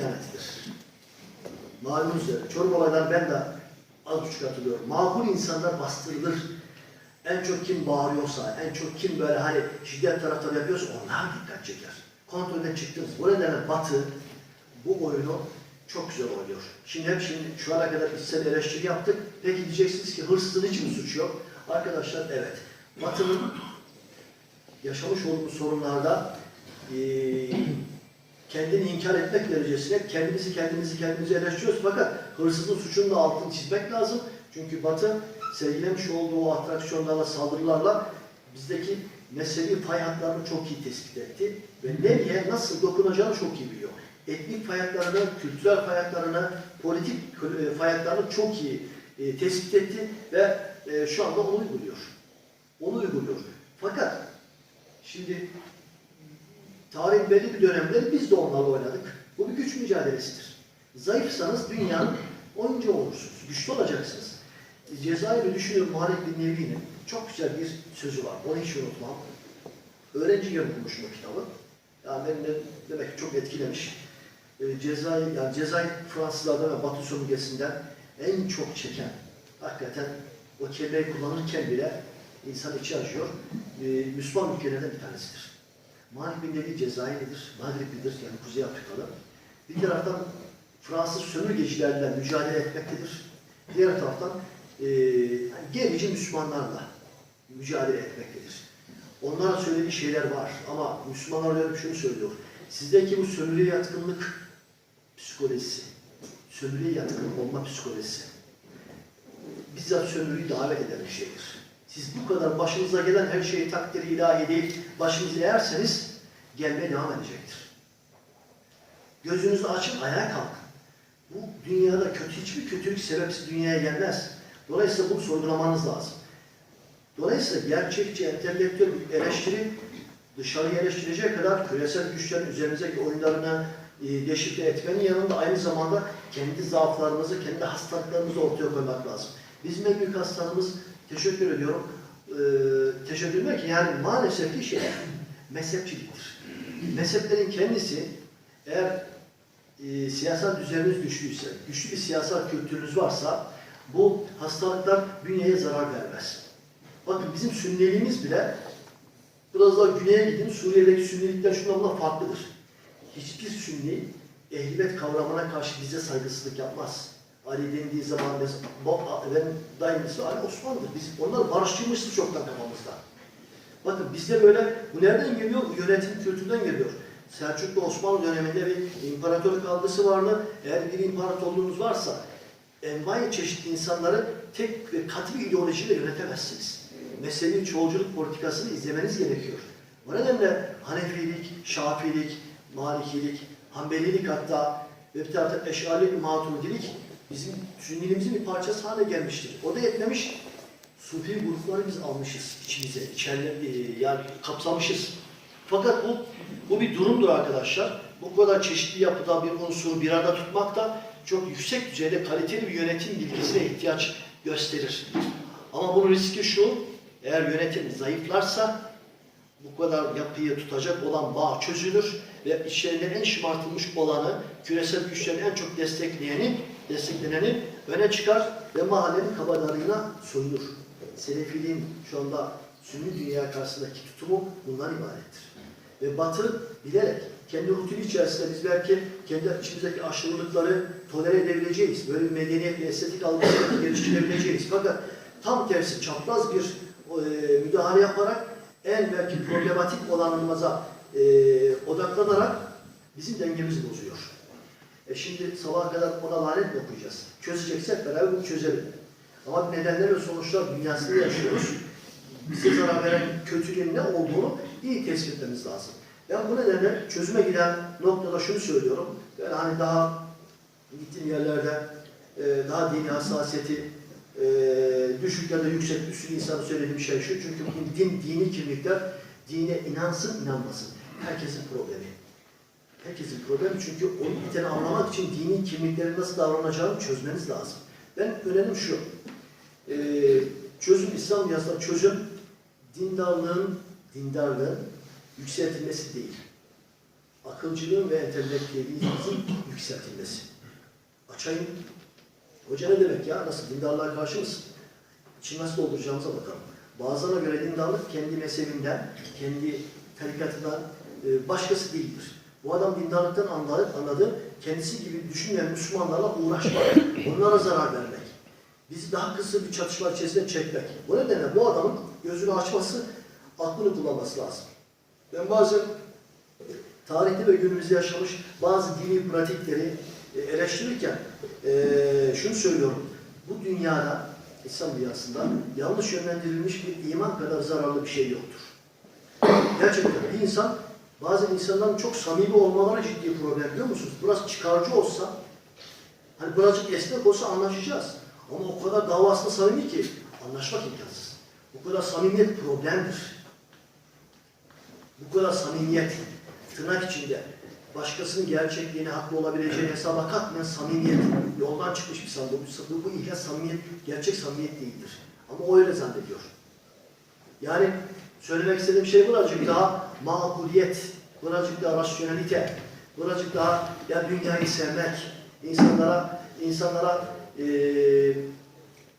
internetidir. Malumunuz üzere Çorum olaylar ben de az buçuk hatırlıyorum. Makul insanlar bastırılır. En çok kim bağırıyorsa, en çok kim böyle hani şiddet taraftarı yapıyorsa onlar dikkat çeker. Kontrolden çıktınız. Bu nedenle Batı bu oyunu çok güzel oynuyor. Şimdi hep şimdi şu ana kadar içsel eleştiri yaptık. Peki diyeceksiniz ki hırsızın hiç mi suçu yok? Arkadaşlar evet. Batı'nın yaşamış olduğu sorunlarda eee, kendini inkar etmek derecesine kendimizi kendimizi kendimizi eleştiriyoruz. Fakat hırsızın suçunun altını çizmek lazım. Çünkü Batı sergilemiş olduğu atraksiyonlarla, saldırılarla bizdeki mezhebi fay hatlarını çok iyi tespit etti. Ve nereye nasıl dokunacağını çok iyi biliyor. Etnik fay hatlarını, kültürel fay hatlarını, politik e, fay hatlarını çok iyi e, tespit etti ve e, şu anda onu uyguluyor. Onu uyguluyor. Fakat şimdi tarihin belli bir dönemleri biz de onlarla oynadık. Bu bir güç mücadelesidir. Zayıfsanız dünyanın oyuncu olursunuz. Güçlü olacaksınız. Cezayir'i düşünüyorum Muharrek bin Nevi'nin çok güzel bir sözü var. Onu hiç unutmam. Öğrenciyken okumuşum o kitabı. Yani beni de demek ki çok etkilemiş. Ee, Cezayir, yani Cezayir Fransızlardan ve Batı sömürgesinden en çok çeken, hakikaten o kelimeyi kullanırken bile insan içi acıyor. Ee, Müslüman ülkelerden bir tanesidir. Malik bin Nevi Cezayirlidir, Magriplidir yani Kuzey Afrikalı. Bir taraftan Fransız sömürgecilerle mücadele etmektedir. Diğer taraftan e, gerici Müslümanlarla mücadele etmektedir. Onlara söylediği şeyler var ama Müslümanlar dönüp şunu söylüyor. Sizdeki bu sömürüye yatkınlık psikolojisi, sömürüye yatkın olma psikolojisi bizzat sömürüyü davet eden bir şeydir. Siz bu kadar başınıza gelen her şeyi takdiri ilahi değil, başınızı eğerseniz gelmeye devam edecektir. Gözünüzü açıp ayağa kalkın. Bu dünyada kötü hiçbir kötülük sebepsiz dünyaya gelmez. Dolayısıyla bunu sorgulamanız lazım. Dolayısıyla gerçekçi, entelektüel eleştiri dışarıyı eleştirecek kadar küresel güçlerin üzerimizdeki oyunlarını e, deşifre etmenin yanında aynı zamanda kendi zaaflarımızı, kendi hastalıklarımızı ortaya koymak lazım. Bizim en büyük hastalığımız, teşekkür ediyorum, e, teşekkür etmek yani maalesef ki şey, mezhepçiliktir. Mezheplerin kendisi eğer e, siyasal düzeniniz güçlüyse, güçlü bir siyasal kültürünüz varsa bu hastalıklar bünyeye zarar vermez. Bakın bizim sünniliğimiz bile biraz daha güneye gidin Suriye'deki sünnilikten şundan buna farklıdır. Hiçbir sünni ehliyet kavramına karşı bize saygısızlık yapmaz. Ali dendiği zaman biz, ben daimlisi Ali Osmanlı'dır. Biz onlar barışçıymışız çoktan kafamızda. Bakın bizde böyle, bu nereden geliyor? Bu yönetim kültüründen geliyor. Selçuklu Osmanlı döneminde bir imparatorluk algısı vardı. Eğer bir imparatorluğunuz varsa envai çeşitli insanları tek ve katı bir ideolojiyle yönetemezsiniz. Mezhebi çoğulculuk politikasını izlemeniz gerekiyor. O nedenle Hanefilik, Şafilik, Malikilik, Hanbelilik hatta ve bir taraftan Eş'ari Maturidilik bizim sünniliğimizin bir parçası haline gelmiştir. O da yetmemiş. Sufi grupları biz almışız içimize, içeride e, yani kapsamışız. Fakat bu, bu bir durumdur arkadaşlar. Bu kadar çeşitli yapıda bir unsuru bir arada tutmak da çok yüksek düzeyde kaliteli bir yönetim bilgisine ihtiyaç gösterir. Ama bunun riski şu, eğer yönetim zayıflarsa bu kadar yapıyı tutacak olan bağ çözülür ve içlerinde en şımartılmış olanı, küresel güçlerin en çok destekleyeni, destekleneni öne çıkar ve mahallenin kabadarlığına soyulur. Selefiliğin şu anda Sünni dünya karşısındaki tutumu bundan ibarettir. Ve Batı bilerek kendi rutini içerisinde biz belki kendi içimizdeki aşırılıkları tolere edebileceğiz. Böyle bir medeniyet ve estetik algısını geliştirebileceğiz. Fakat tam tersi çapraz bir e, müdahale yaparak en belki problematik olanımıza e, odaklanarak bizim dengemizi bozuyor. E şimdi sabaha kadar ona lanet mi okuyacağız? Çözeceksek beraber bunu çözelim. Ama nedenler ve sonuçlar dünyasında yaşıyoruz. Bize zarar veren kötülüğün ne olduğunu iyi tespit etmemiz lazım. Ben bu nedenle çözüme giden noktada şunu söylüyorum. Ben hani daha gittiğim yerlerde e, daha dini hassasiyeti e, düşük ya da yüksek bir sürü insanın söylediği şey şu. Çünkü bugün din, dini kimlikler dine inansın inanmasın. Herkesin problemi. Herkesin problemi çünkü onu biteni anlamak için dini kimliklerin nasıl davranacağını çözmeniz lazım. Ben önerim şu. E, çözüm İslam dünyasında çözüm dindarlığın dindarlığın yükseltilmesi değil. akılcılığın ve entelektüelliğimizin yükseltilmesi. Açayım. Hoca ne demek ya? Nasıl? Dindarlığa karşı mısın? İçini nasıl dolduracağımıza bakalım. Bazılarına göre dindarlık kendi mezhebinden, kendi tarikatından e, başkası değildir. Bu adam dindarlıktan anladı, anladı kendisi gibi düşünmeyen Müslümanlarla uğraşmak, onlara zarar vermek. Bizi daha kısa bir çatışma içerisine çekmek. Bu nedenle bu adamın gözünü açması, aklını kullanması lazım. Ben bazen tarihte ve günümüzde yaşamış bazı dini pratikleri e, eleştirirken e, şunu söylüyorum. Bu dünyada, İslam dünyasında yanlış yönlendirilmiş bir iman kadar zararlı bir şey yoktur. Gerçekten bir insan, bazen insanların çok samimi olmaları ciddi problem biliyor musunuz? Biraz çıkarcı olsa, hani birazcık esnek olsa anlaşacağız. Ama o kadar davasında samimi ki anlaşmak imkansız. Bu kadar samimiyet problemdir. Bu kadar samimiyet, tırnak içinde başkasının gerçekliğine haklı olabileceğini hesaba katmayan samimiyet, yoldan çıkmış bir sandık. Bu, bu ihlas samimiyet, gerçek samimiyet değildir. Ama o öyle zannediyor. Yani söylemek istediğim şey birazcık daha makuliyet, birazcık daha rasyonelite, birazcık daha ya dünyayı sevmek, insanlara insanlara eee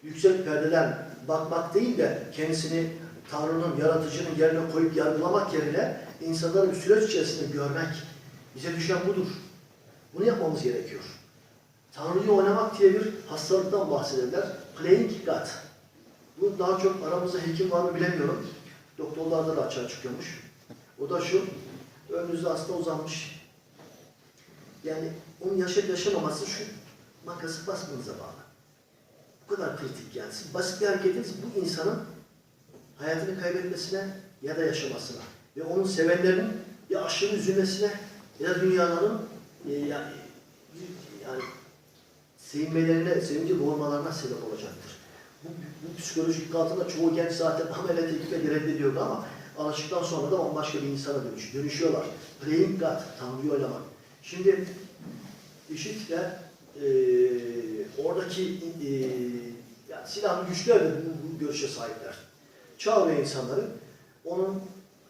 yüksek perdeden bakmak değil de kendisini Tanrı'nın, yaratıcının yerine koyup yargılamak yerine insanları bir süreç içerisinde görmek. Bize düşen budur. Bunu yapmamız gerekiyor. Tanrı'yı oynamak diye bir hastalıktan bahsederler. Playing God. Bu daha çok aramızda hekim var mı bilemiyorum. Doktorlarda da açığa çıkıyormuş. O da şu, önünüzde hasta uzanmış. Yani onun yaşayıp yaşamaması şu, makası basmanıza bağlı. Bu kadar kritik yani. Siz basit bir hareketiniz bu insanın hayatını kaybetmesine ya da yaşamasına ve onun sevenlerin ya aşırı üzülmesine ya da dünyaların e, yani, yani sevinmelerine, sevinci boğulmalarına sebep olacaktır. Bu, bu psikolojik altında çoğu genç zaten ameliyat ekipleri reddediyordu ama alıştıktan sonra da bambaşka bir insana dönüş, dönüşüyorlar. Playing God, Tanrı'yı oynamak. Şimdi IŞİD ve e, oradaki e, yani silahlı güçler de bu, bu görüşe sahipler. Çağırıyor insanları, onun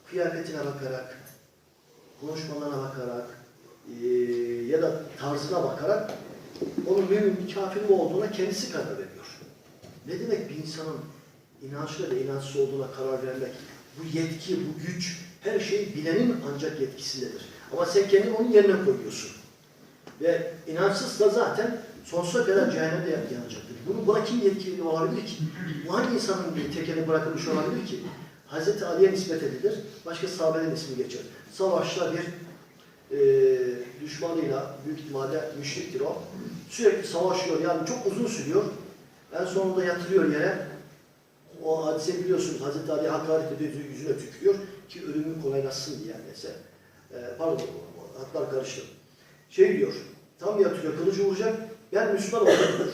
kıyafetine bakarak, konuşmalarına bakarak e, ya da tarzına bakarak onun mümin bir kafir mi olduğuna kendisi karar veriyor. Ne demek bir insanın inançlı da inançsız olduğuna karar vermek? Bu yetki, bu güç, her şey bilenin ancak yetkisindedir. Ama sen kendini onun yerine koyuyorsun. Ve inançsız da zaten sonsuza kadar cehennemde yanacaktır. Bunu buna kim yetkili olabilir ki? Bu hangi insanın bir tekeni bırakılmış olabilir ki? Hazreti Ali'ye nispet edilir. Başka sahabelerin ismi geçer. Savaşta bir e, düşmanıyla büyük ihtimalle müşriktir o. Sürekli savaşıyor. Yani çok uzun sürüyor. En sonunda yatırıyor yere. O hadise biliyorsunuz Hazreti Ali hakaret ediyor, yüzüne tükürüyor ki ölümün kolaylaşsın diye neyse. E, pardon, hatlar karıştı. Şey diyor, tam yatıyor, kılıcı vuracak, ben Müslüman oldum diyor.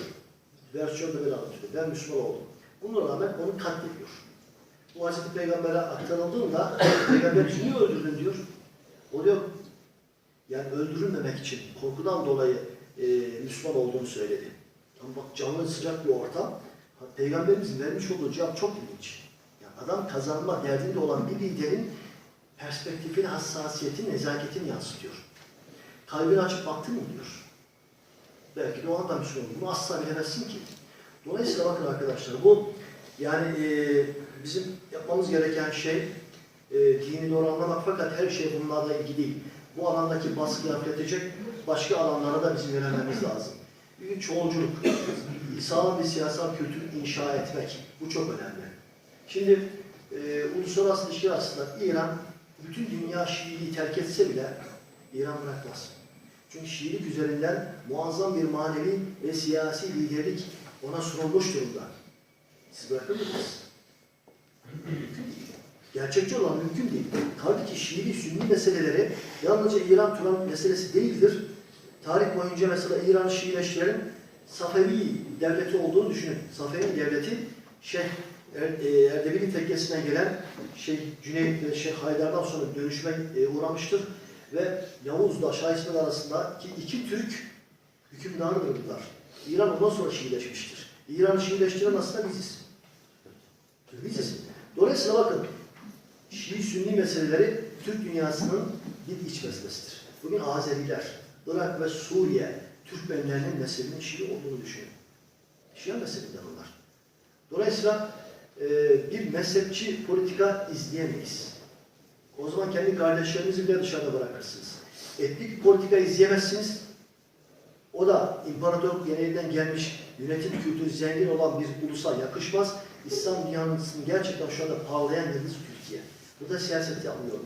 Versiyonda böyle anlatıyor, ben Müslüman oldum. Buna rağmen onu katlediyor. Bu Hazreti Peygamber'e aktarıldığında, Peygamber niye öldürdün diyor. O diyor, yani öldürülmemek için korkudan dolayı e, Müslüman olduğunu söyledi. Ama bak canlı sıcak bir ortam. Peygamberimizin vermiş olduğu cevap çok ilginç. Yani adam kazanma derdinde olan bir liderin perspektifini, hassasiyetini, nezaketini yansıtıyor. Kalbini açıp baktın mı diyor. Belki de o anda Müslüman Bunu asla bilemezsin ki. Dolayısıyla bakın arkadaşlar bu yani e, bizim yapmamız gereken şey e, dini doğru anlamak fakat her şey bunlarla ilgili değil. Bu alandaki baskıyı hafifletecek başka alanlara da bizim yönelmemiz lazım. Bir çoğulculuk, sağlam bir siyasal kültür inşa etmek. Bu çok önemli. Şimdi e, uluslararası ilişkiler açısından İran bütün dünya Şiiliği terk etse bile İran bırakmaz. Çünkü Şiilik üzerinden muazzam bir manevi ve siyasi liderlik ona sunulmuş durumda. Siz bırakır mısınız? Gerçekçi olan mümkün değil. Tabii ki Şii, Sünni meseleleri yalnızca İran-Turan meselesi değildir. Tarih boyunca mesela İran Şiileştiren Safevi devleti olduğunu düşünün. Safevi devleti Şeyh Er, e, Erdebili tekkesinden gelen Şeyh Cüneyt ve Şeyh Haydar'dan sonra dönüşme e, uğramıştır. Ve Yavuz'la Şah İsmail arasındaki iki Türk hükümdarıdır bunlar. İran ondan sonra Şiileşmiştir. İran'ı Şiileştiren aslında biziz. Biziz. Dolayısıyla bakın Şii Sünni meseleleri Türk dünyasının bir iç meselesidir. Bugün Azeriler, Irak ve Suriye Türkmenlerinin neslinin Şii olduğunu düşünün. Şia mezhebinden onlar. Dolayısıyla e, bir mezhepçi politika izleyemeyiz. O zaman kendi kardeşlerinizi bile dışarıda bırakırsınız. Etnik politika izleyemezsiniz. O da imparatorluk yeniden gelmiş, yönetim kültürü zengin olan bir ulusa yakışmaz. İslam dünyasının gerçekten şu anda parlayan yıldız Türkiye. Bu da siyaset yapmıyorum.